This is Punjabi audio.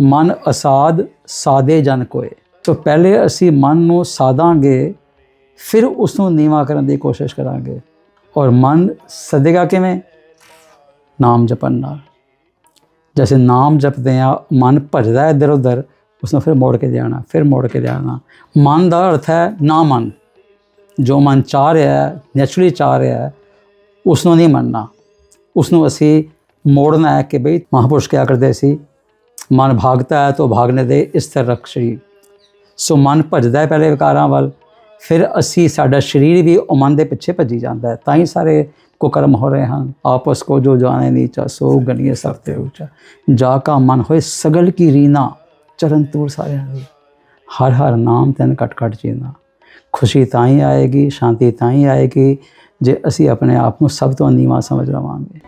ਮਨ ਅਸਾਦ ਸਾਦੇ ਜਨ ਕੋਏ। ਸੋ ਪਹਿਲੇ ਅਸੀਂ ਮਨ ਨੂੰ ਸਾਦਾਂਗੇ, ਫਿਰ ਉਸ ਨੂੰ ਨੀਵਾ ਕਰਨ ਦੀ ਕੋਸ਼ਿਸ਼ ਕਰਾਂਗੇ। ਔਰ ਮਨ ਸਦੇਗਾ ਕਿਵੇਂ? ਨਾਮ ਜਪਣ ਨਾਲ। ਜੈਸੇ ਨਾਮ ਜਪਦੇ ਆ ਮਨ ਭਜਦਾ ਹੈ ਇੱਧਰ ਉੱਧਰ ਉਸ ਨੂੰ ਫਿਰ ਮੋੜ ਕੇ ਜਾਣਾ ਫਿਰ ਮੋੜ ਕੇ ਜਾਣਾ ਮਨ ਦਾ ਅਰਥ ਹੈ ਨਾ ਮਨ। ਜੋ ਮਨ ਚਾਹ ਰਿਹਾ ਹੈ ਨੈਚੁਰਲੀ ਚਾਹ ਰਿਹਾ ਹੈ ਉਸ ਨੂੰ ਨਹੀਂ ਮੰਨਣਾ। ਉਸ ਨੂੰ ਅਸੀਂ ਮੋੜਨਾ ਹੈ ਕਿ ਬਈ ਮਹਾਪੁਰਸ਼ ਕਿਆ ਕਰਦੇ ਸੀ? ਮਨ ਭਾਗਤਾ ਹੈ ਤੋ ਭਾਗਨੇ ਦੇ ਇਸ ਤਰ੍ਹਾਂ ਰਖ ਸੋ ਮਨ ਭਜਦਾ ਹੈ ਪਹਿਲੇ ਵਿਕਾਰਾਂ ਵੱਲ, ਫਿਰ ਅਸੀਂ ਸਾਡਾ ਸਰੀਰ ਵੀ ਉਹ ਮਨ ਦੇ ਪਿੱਛੇ ਭੱਜੀ ਜਾਂਦਾ ਹੈ। ਤਾਂ ਹੀ ਸਾਰੇ ਕੁਕਰਮ ਹੋ ਰਹੇ ਹਨ। ਆਪਸ ਕੋ ਜੋ ਜਾਣੇ ਨੀਚਾ, ਸੋ ਗਨੀਏ ਸਭ ਤੇ ਉੱਚਾ। ਜਾ ਕਾ ਮਨ ਹੋਏ ਸਗਲ ਕੀ ਰੀਨਾ, ਚਰਨ ਤੂਰ ਸਾਰਿਆਂ ਦੀ। ਹਰ ਹਰ ਨਾਮ ਤੈਨ ਕਟ ਕਟ ਜੀਣਾ ਖੁਸ਼ੀ ਤਾਂ ਹੀ ਆਏਗੀ, ਸ਼ਾਂਤੀ ਤਾਂ ਹੀ ਆਏਗੀ, ਜੇ ਅਸੀਂ ਆਪਣੇ ਆਪ ਨੂੰ ਸਭ ਤੋਂ ਨੀਵਾਂ ਸਮਝ ਲਵਾਂਗੇ।